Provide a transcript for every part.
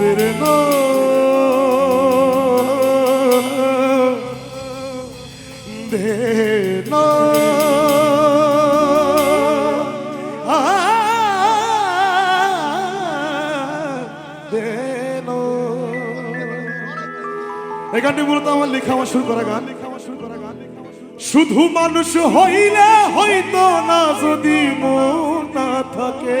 ফেরনো গানটি মূলত আমার লেখা, আমার শুরু করা গান। শুধু মানুষ হইলে হইতো না, যদি মন না থাকে।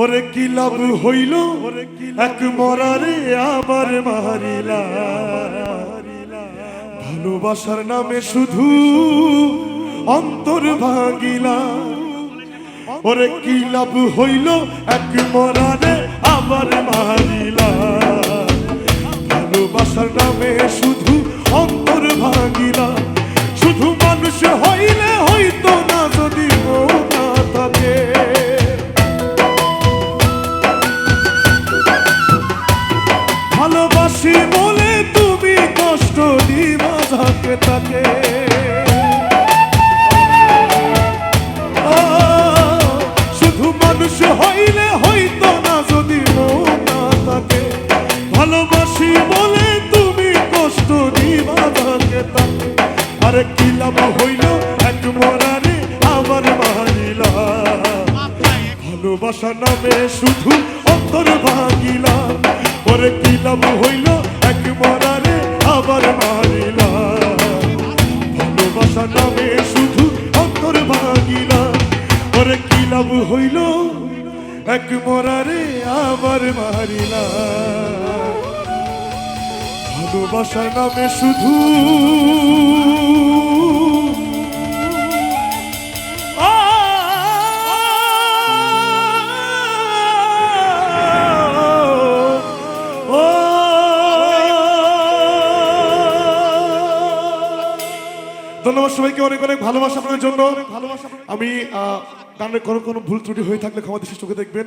ওরে কি লাভ হইল? এক মরারে আবার মারিলা। ভালোবাসার নামে শুধু অন্তর ভাঙিলা ওরে কি লাভ হইল? এক মরারে আবার মারিলা। ভালোবাসার নামে শুধু অন্তর ভাঙিলা শুধু মানুষ হইলে হইতো না। তাকে শুধু মানুষ হইলে হইতো না যদি না থাকে। ভালোবাসি বলে তুমি কষ্ট দিবা যাকে তাকে। আরে কি লাভ হইল এক মরারে আবার মারিলা ভালোবাসা নামে শুধু অন্তর ভাঙিলাম ওরে কি লাভ হইল ভালোবাসা নামে শুধু অন্তর ভাঙিলা ওরে কি লাভ হইল? এক মরারে আবার মারিলা। ভালোবাসা নামে শুধু সবাইকে অনেক অনেক ভালোবাসা আপনার জন্য। আমি আহ, গানের কোনো কোনো ভুল ত্রুটি হয়ে থাকলে ক্ষমা শিশুকে চোখে দেখবেন।